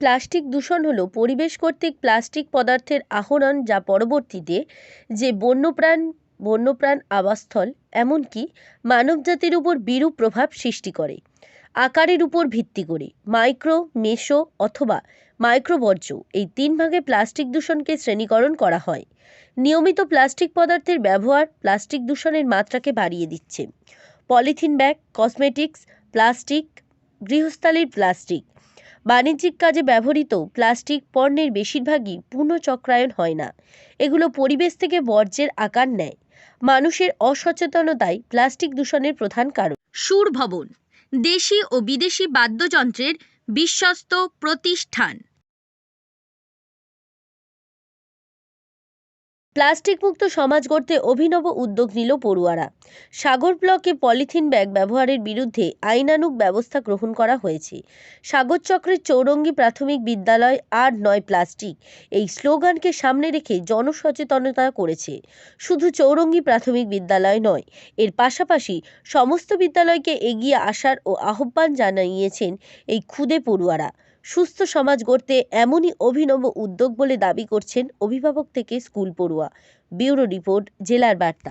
Plastic দূষণ হলো পরিবেশ কর্তৃক প্লাস্টিক পদার্থের আহরণ যা পরবর্তীতে যে বন্যপ্রাণ বন্যপ্রাণ আবাসস্থল, এমনকি মানবজাতির উপর বিরূপ প্রভাব সৃষ্টি করে। আকারের উপর ভিত্তি করে মাইক্রো, মেসো অথবা মাইক্রোবর্জ্য এই তিন ভাগে প্লাস্টিক দূষণকে শ্রেণীকরণ করা হয়। নিয়মিত প্লাস্টিক পদার্থের ব্যবহার প্লাস্টিক দূষণের মাত্রাকে বাড়িয়ে দিচ্ছে। পলিথিন ব্যাগ, কসমেটিক্স, প্লাস্টিক, গৃহস্থালির প্লাস্টিক বাণিজ্যিক কাজে ব্যবহৃত প্লাস্টিক পণ্যের বেশিরভাগই পুনঃচক্রায়ণ হয় না। এগুলো পরিবেশ থেকে বর্জ্যের আকার নেয়। মানুষের অসচেতনতাই প্লাস্টিক দূষণের প্রধান কারণ। সুর ভবন দেশি ও বিদেশি বাদ্যযন্ত্রের বিশ্বস্ত প্রতিষ্ঠান। প্লাস্টিক মুক্ত সমাজ গড়তে অভিনব উদ্যোগ নিল পড়ুয়ারা। সাগর ব্লকে পলিথিন ব্যাগ ব্যবহারের বিরুদ্ধে আইনানুগ ব্যবস্থা গ্রহণ করা হয়েছে। সাগর চক্রের চৌরঙ্গি প্রাথমিক বিদ্যালয় আর নয় প্লাস্টিক। এই স্লোগানকে সামনে রেখে জনসচেতনতা করেছে। শুধু চৌরঙ্গি প্রাথমিক বিদ্যালয় নয়, এর পাশাপাশি সমস্ত বিদ্যালয়কে এগিয়ে আসার ও আহ্বান জানিয়েছেন এই ক্ষুদে পড়ুয়ারা। সুস্থ সমাজ গড়তে এমনই অভিনব উদ্যোগ বলে দাবি করছেন অভিভাবক থেকে স্কুল পড়ুয়া। ব্যুরো রিপোর্ট, জেলার বার্তা।